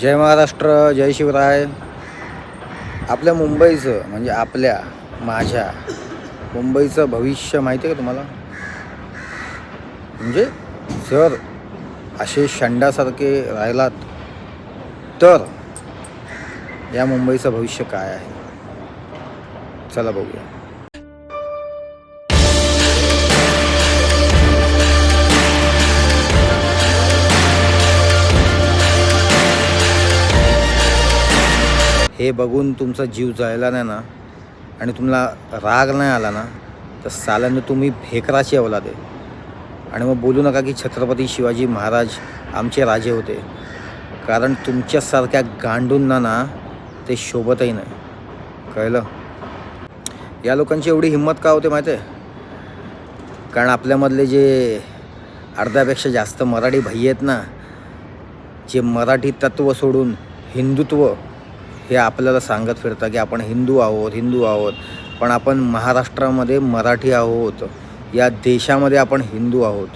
जय महाराष्ट्र जय शिवराय. आपल्या मुंबईचं म्हणजे आपल्या माझ्या मुंबईचं भविष्य माहिती आहे का तुम्हाला? म्हणजे जर असे शंडासारखे राहिलात तर या मुंबईचं भविष्य काय आहे? चला बघूया. हे बघून तुमचा जीव जायला नाही ना आणि तुम्हाला राग नाही आला ना तर साल्यानं तुम्ही भेकराची अवलाद. आहे आणि मग बोलू नका की छत्रपती शिवाजी महाराज आमचे राजे होते. कारण तुमच्यासारख्या गांडूंना ना ते शोभतही नाही. कळलं? या लोकांची एवढी हिंमत का होते माहिती आहे? कारण आपल्यामधले जे अर्ध्यापेक्षा जास्त मराठी भाई आहेत ना जे मराठी तत्त्व सोडून हिंदुत्व हे आपल्याला सांगत फिरतं की आपण हिंदू आहोत हिंदू आहोत पण आपण महाराष्ट्रामध्ये मराठी आहोत. या देशामध्ये आपण हिंदू आहोत.